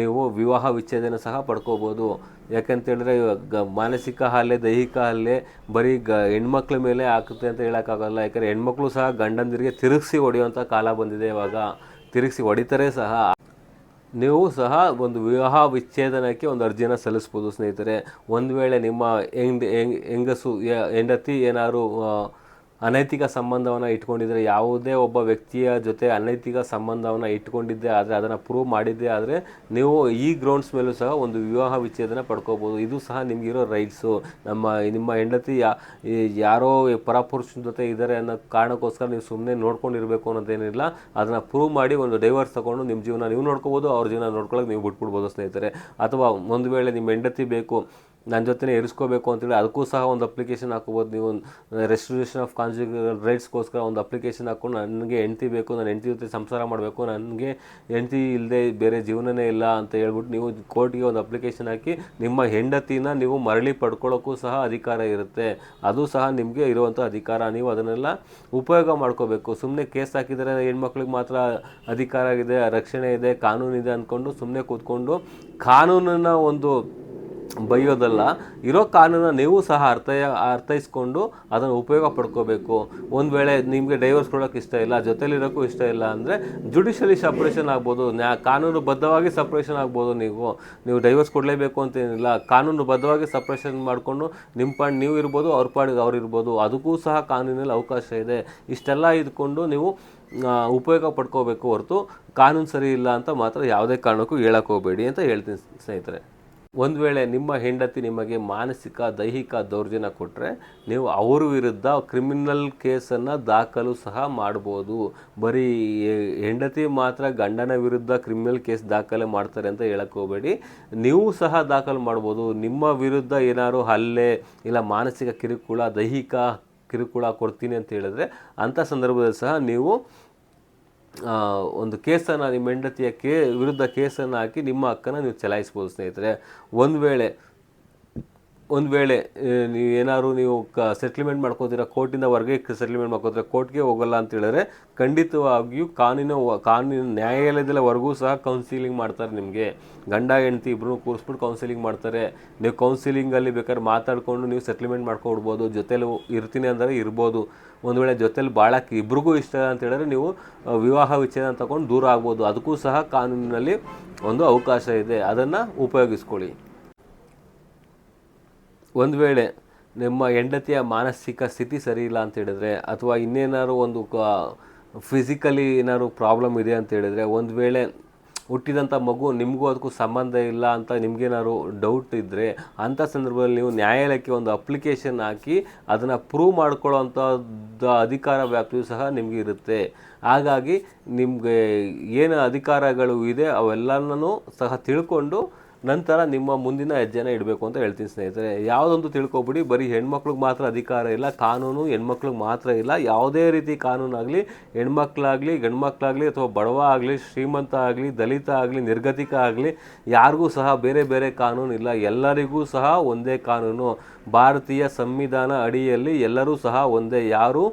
ನೀವು ವಿವಾಹ ವಿಚ್ಛೇದನ ಸಹ ಪಡ್ಕೋಬೋದು. ಯಾಕಂತೇಳಿದ್ರೆ ಗ ಮಾನಸಿಕ ಹಲ್ಲೆ, ದೈಹಿಕ ಹಲ್ಲೆ ಬರೀ ಗ ಹೆಣ್ಮಕ್ಳ ಮೇಲೆ ಆಗುತ್ತೆ ಅಂತ ಹೇಳೋಕ್ಕಾಗಲ್ಲ. ಯಾಕಂದರೆ ಹೆಣ್ಮಕ್ಳು ಸಹ ಗಂಡಂದಿರಿಗೆ ತಿರುಗಿಸಿ ಹೊಡೆಯುವಂಥ ಕಾಲ ಬಂದಿದೆ ಇವಾಗ. ತಿರುಗಿಸಿ ಹೊಡಿತಾರೆ ಸಹ. ನೀವು ಸಹ ಒಂದು ವಿವಾಹ ವಿಚ್ಛೇದನಕ್ಕೆ ಒಂದು ಅರ್ಜಿಯನ್ನು ಸಲ್ಲಿಸ್ಬೋದು ಸ್ನೇಹಿತರೆ. ಒಂದು ವೇಳೆ ನಿಮ್ಮ ಹೆಂಗ್ ಹೆಂಗ್, ಹೆಂಗಸು ಹೆಂಡತಿ ಏನಾದ್ರು ಅನೈತಿಕ ಸಂಬಂಧವನ್ನು ಇಟ್ಕೊಂಡಿದ್ದರೆ ಯಾವುದೇ ಒಬ್ಬ ವ್ಯಕ್ತಿಯ ಜೊತೆ ಅನೈತಿಕ ಸಂಬಂಧವನ್ನು ಇಟ್ಕೊಂಡಿದ್ದೆ ಆದರೆ ಅದನ್ನು ಪ್ರೂವ್ ಮಾಡಿದ್ದೆ ಆದರೆ ನೀವು ಈ ಗ್ರೌಂಡ್ಸ್ ಮೇಲೂ ಸಹ ಒಂದು ವಿವಾಹ ವಿಚ್ಛೇದನ ಪಡ್ಕೋಬೋದು. ಇದು ಸಹ ನಿಮಗಿರೋ ರೈಟ್ಸು ನಮ್ಮ ನಿಮ್ಮ ಹೆಂಡತಿ ಯಾ ಯಾರೋ ಪರಪುರುಷನ ಜೊತೆ ಇದ್ದಾರೆ ಅನ್ನೋ ಕಾರಣಕ್ಕೋಸ್ಕರ ನೀವು ಸುಮ್ಮನೆ ನೋಡ್ಕೊಂಡಿರಬೇಕು ಅನ್ನೋದೇನಿಲ್ಲ. ಅದನ್ನು ಪ್ರೂವ್ ಮಾಡಿ ಒಂದು ಡೈವರ್ಸ್ ತೊಗೊಂಡು ನಿಮ್ಮ ಜೀವನ ನೀವು ನೋಡ್ಕೋಬೋದು, ಅವ್ರ ಜೀವನ ನೋಡ್ಕೊಳ್ಳೋಕೆ ನೀವು ಬಿಟ್ಬಿಡ್ಬೋದು ಸ್ನೇಹಿತರೆ. ಅಥವಾ ಒಂದು ವೇಳೆ ನಿಮ್ಮ ಹೆಂಡತಿ ಬೇಕು ನನ್ನ ಜೊತೆ ಇರಿಸ್ಕೋಬೇಕು ಅಂತೇಳಿ ಅದಕ್ಕೂ ಸಹ ಒಂದು ಅಪ್ಲಿಕೇಶನ್ ಹಾಕೋಬೋದು ನೀವು ರೆಸ್ಟ್ರಿಬ್ಯೂಷನ್ ಆಫ್ ಕಾನ್ಜುಗಲ್ ರೈಟ್ಸ್ಗೋಸ್ಕರ ಒಂದು ಅಪ್ಲಿಕೇಶನ್ ಹಾಕೊಂಡು ನನಗೆ ಹೆಂಡ್ತಿ ಬೇಕು ನನ್ನ ಹೆಂಡ್ತಿ ಜೊತೆ ಸಂಸಾರ ಮಾಡಬೇಕು, ನನಗೆ ಹೆಂಡ್ತಿ ಇಲ್ಲದೆ ಬೇರೆ ಜೀವನನೇ ಇಲ್ಲ ಅಂತ ಹೇಳ್ಬಿಟ್ಟು ನೀವು ಕೋರ್ಟ್ಗೆ ಒಂದು ಅಪ್ಲಿಕೇಶನ್ ಹಾಕಿ ನಿಮ್ಮ ಹೆಂಡತಿನ ನೀವು ಮರಳಿ ಪಡ್ಕೊಳ್ಳೋಕ್ಕೂ ಸಹ ಅಧಿಕಾರ ಇರುತ್ತೆ. ಅದು ಸಹ ನಿಮಗೆ ಇರುವಂಥ ಅಧಿಕಾರ. ನೀವು ಅದನ್ನೆಲ್ಲ ಉಪಯೋಗ ಮಾಡ್ಕೋಬೇಕು. ಸುಮ್ಮನೆ ಕೇಸ್ ಹಾಕಿದರೆ ಹೆಣ್ಮಕ್ಳಿಗೆ ಮಾತ್ರ ಅಧಿಕಾರ ಇದೆ, ರಕ್ಷಣೆ ಇದೆ, ಕಾನೂನಿದೆ ಅಂದ್ಕೊಂಡು ಸುಮ್ಮನೆ ಕೂತ್ಕೊಂಡು ಕಾನೂನನ್ನು ಒಂದು ಬೈಯೋದಲ್ಲ. ಇರೋ ಕಾನೂನ ನೀವು ಸಹ ಅರ್ಥ ಅರ್ಥೈಸ್ಕೊಂಡು ಅದನ್ನು ಉಪಯೋಗ ಪಡ್ಕೋಬೇಕು. ಒಂದು ವೇಳೆ ನಿಮಗೆ ಡೈವರ್ಸ್ ಕೊಡೋಕೆ ಇಷ್ಟ ಇಲ್ಲ, ಜೊತೆಲಿರೋಕ್ಕೂ ಇಷ್ಟ ಇಲ್ಲ ಅಂದರೆ ಜುಡಿಷಿಯಲಿ ಸಪ್ರೇಷನ್ ಆಗ್ಬೋದು, ನ್ಯಾ, ಕಾನೂನು ಬದ್ಧವಾಗಿ ಸಪ್ರೇಷನ್ ಆಗ್ಬೋದು ನೀವು. ನೀವು ಡೈವರ್ಸ್ ಕೊಡಲೇಬೇಕು ಅಂತೇನಿಲ್ಲ ಕಾನೂನು ಬದ್ಧವಾಗಿ ಸಪ್ರೇಷನ್ ಮಾಡಿಕೊಂಡು ನಿಮ್ಮ ಪಾಡ್ ನೀವು ಇರ್ಬೋದು, ಅವ್ರ ಪಾಡಿಗೆ ಅವ್ರು ಇರ್ಬೋದು. ಅದಕ್ಕೂ ಸಹ ಕಾನೂನಲ್ಲಿ ಅವಕಾಶ ಇದೆ. ಇಷ್ಟೆಲ್ಲ ಇದ್ಕೊಂಡು ನೀವು ಉಪಯೋಗ ಪಡ್ಕೋಬೇಕು ಹೊರತು ಕಾನೂನು ಸರಿ ಇಲ್ಲ ಅಂತ ಮಾತ್ರ ಯಾವುದೇ ಕಾರಣಕ್ಕೂ ಹೇಳಕ್ಕೆ ಹೋಗಬೇಡಿ ಅಂತ ಹೇಳ್ತೀನಿ ಸ್ನೇಹಿತರೆ. ಒಂದು ವೇಳೆ ನಿಮ್ಮ ಹೆಂಡತಿ ನಿಮಗೆ ಮಾನಸಿಕ, ದೈಹಿಕ ದೌರ್ಜನ್ಯ ಕೊಟ್ಟರೆ ನೀವು ಅವ್ರ ವಿರುದ್ಧ ಕ್ರಿಮಿನಲ್ ಕೇಸನ್ನು ದಾಖಲು ಸಹ ಮಾಡ್ಬೋದು. ಬರೀ ಹೆಂಡತಿ ಮಾತ್ರ ಗಂಡನ ವಿರುದ್ಧ ಕ್ರಿಮಿನಲ್ ಕೇಸ್ ದಾಖಲೆ ಮಾಡ್ತಾರೆ ಅಂತ ಹೇಳಕ್ಕೆ ನೀವು ಸಹ ದಾಖಲು ಮಾಡ್ಬೋದು. ನಿಮ್ಮ ವಿರುದ್ಧ ಏನಾದ್ರು ಹಲ್ಲೆ ಇಲ್ಲ ಮಾನಸಿಕ ಕಿರುಕುಳ, ದೈಹಿಕ ಕಿರುಕುಳ ಕೊಡ್ತೀನಿ ಅಂತ ಹೇಳಿದ್ರೆ ಅಂಥ ಸಂದರ್ಭದಲ್ಲಿ ಸಹ ನೀವು ಒಂದು ಕೇಸನ್ನು ನಿಮ್ಮ ಹೆಂಡತಿಯ ಕೇ ವಿರುದ್ಧ ಕೇಸನ್ನು ಹಾಕಿ ನಿಮ್ಮ ಹಕ್ಕನ್ನು ನೀವು ಚಲಾಯಿಸ್ಬೋದು ಸ್ನೇಹಿತರೆ. ಒಂದು ವೇಳೆ ಒಂದು ವೇಳೆ ನೀವು ಏನಾದ್ರು ನೀವು ಕ ಸೆಟ್ಲ್ಮೆಂಟ್ ಮಾಡ್ಕೋತೀರ ಕೋರ್ಟಿಂದ ಹೊರಗೆ ಸೆಟ್ಲ್ಮೆಂಟ್ ಮಾಡ್ಕೋತೀರ ಕೋರ್ಟ್ಗೆ ಹೋಗಲ್ಲ ಅಂತ ಹೇಳಿದ್ರೆ ಖಂಡಿತವಾಗಿಯೂ ಕಾನೂನು ಕಾನೂನು ನ್ಯಾಯಾಲಯದವರೆಗೂ ಸಹ ಕೌನ್ಸಿಲಿಂಗ್ ಮಾಡ್ತಾರೆ ನಿಮಗೆ. ಗಂಡ, ಹೆಂಡತಿ ಇಬ್ಬರು ಕೂರಿಸ್ಬಿಟ್ಟು ಕೌನ್ಸಿಲಿಂಗ್ ಮಾಡ್ತಾರೆ. ನೀವು ಕೌನ್ಸಿಲಿಂಗಲ್ಲಿ ಬೇಕಾದ್ರೆ ಮಾತಾಡಿಕೊಂಡು ನೀವು ಸೆಟ್ಲ್ಮೆಂಟ್ ಮಾಡ್ಕೊಡ್ಬೋದು, ಜೊತೆಲಿ ಇರ್ತೀನಿ ಅಂದರೆ ಇರ್ಬೋದು. ಒಂದು ವೇಳೆ ಜೊತೆಲಿ ಭಾಳಕ್ಕೆ ಇಬ್ರಿಗೂ ಇಷ್ಟ ಅಂತ ಹೇಳಿದ್ರೆ ನೀವು ವಿವಾಹ ವಿಚ್ಛೇದನ ತಗೊಂಡು ದೂರ ಆಗ್ಬೋದು. ಅದಕ್ಕೂ ಸಹ ಕಾನೂನಿನಲ್ಲಿ ಒಂದು ಅವಕಾಶ ಇದೆ. ಅದನ್ನು ಉಪಯೋಗಿಸ್ಕೊಳ್ಳಿ. ಒಂದು ವೇಳೆ ನಿಮ್ಮ ಹೆಂಡತಿಯ ಮಾನಸಿಕ ಸ್ಥಿತಿ ಸರಿ ಇಲ್ಲ ಅಂತ ಹೇಳಿದ್ರೆ, ಅಥವಾ ಇನ್ನೇನಾದ್ರು ಒಂದು ಫಿಸಿಕಲಿ ಏನಾದ್ರು ಪ್ರಾಬ್ಲಮ್ ಇದೆ ಅಂತ ಹೇಳಿದ್ರೆ, ಒಂದು ವೇಳೆ ಹುಟ್ಟಿದಂಥ ಮಗು ನಿಮಗೂ ಅದಕ್ಕೂ ಸಂಬಂಧ ಇಲ್ಲ ಅಂತ ನಿಮಗೇನಾದ್ರು ಡೌಟ್ ಇದ್ದರೆ ಅಂಥ ಸಂದರ್ಭದಲ್ಲಿ ನೀವು ನ್ಯಾಯಾಲಯಕ್ಕೆ ಒಂದು ಅಪ್ಲಿಕೇಶನ್ ಹಾಕಿ ಅದನ್ನು ಪ್ರೂವ್ ಮಾಡ್ಕೊಳ್ಳೋವಂಥದ್ದ ಅಧಿಕಾರ ವ್ಯಾಪ್ತಿಯು ಸಹ ನಿಮಗೆ ಇರುತ್ತೆ. ಹಾಗಾಗಿ ನಿಮಗೆ ಏನು ಅಧಿಕಾರಗಳು ಇದೆ ಅವೆಲ್ಲನೂ ಸಹ ತಿಳ್ಕೊಂಡು ನಂತರ ನಿಮ್ಮ ಮುಂದಿನ ಹೆಜ್ಜೆನ ಇಡಬೇಕು ಅಂತ ಹೇಳ್ತೀನಿ ಸ್ನೇಹಿತರೆ. ಯಾವುದೊಂದು ತಿಳ್ಕೊಬಿಡಿ. ಬರೀ ಹೆಣ್ಮಕ್ಳಿಗೆ ಮಾತ್ರ ಅಧಿಕಾರ ಇಲ್ಲ, ಕಾನೂನು ಹೆಣ್ಮಕ್ಳಿಗೆ ಮಾತ್ರ ಇಲ್ಲ. ಯಾವುದೇ ರೀತಿ ಕಾನೂನಾಗಲಿ, ಹೆಣ್ಮಕ್ಳಾಗಲಿ, ಗಂಡ್ಮಕ್ಳಾಗಲಿ ಅಥವಾ ಬಡವ ಆಗಲಿ, ಶ್ರೀಮಂತ ಆಗಲಿ, ದಲಿತ ಆಗಲಿ, ನಿರ್ಗತಿಕ ಆಗಲಿ, ಯಾರಿಗೂ ಸಹ ಬೇರೆ ಬೇರೆ ಕಾನೂನು ಇಲ್ಲ. ಎಲ್ಲರಿಗೂ ಸಹ ಒಂದೇ ಕಾನೂನು. ಭಾರತೀಯ ಸಂವಿಧಾನ ಅಡಿಯಲ್ಲಿ ಎಲ್ಲರೂ ಸಹ ಒಂದೇ. ಯಾರೂ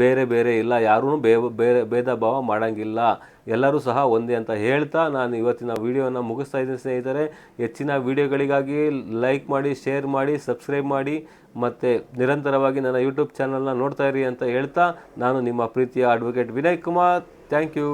ಬೇರೆ ಬೇರೆ ಇಲ್ಲ ಯಾರೂ ಬೇ, ಬೇರೆ ಭೇದ ಭಾವ ಮಾಡೋಂಗಿಲ್ಲ. ಎಲ್ಲರೂ ಸಹ ಒಂದೇ ಅಂತ ಹೇಳ್ತಾ ನಾನು ಇವತ್ತಿನ ವಿಡಿಯೋನ ಮುಗಿಸ್ತಾ ಇದ್ದೀನಿ ಸ್ನೇಹಿತರೆ. ಹೆಚ್ಚಿನ ವೀಡಿಯೋಗಳಿಗಾಗಿ ಲೈಕ್ ಮಾಡಿ ಶೇರ್ ಮಾಡಿ ಸಬ್ಸ್ಕ್ರೈಬ್ ಮಾಡಿ, ಮತ್ತು ನಿರಂತರವಾಗಿ ನನ್ನ ಯೂಟ್ಯೂಬ್ ಚಾನಲ್ನ ನೋಡ್ತಾ ಇರಿ ಅಂತ ಹೇಳ್ತಾ ನಾನು ನಿಮ್ಮ ಪ್ರೀತಿಯ advocate Vinay Kumar. Thank you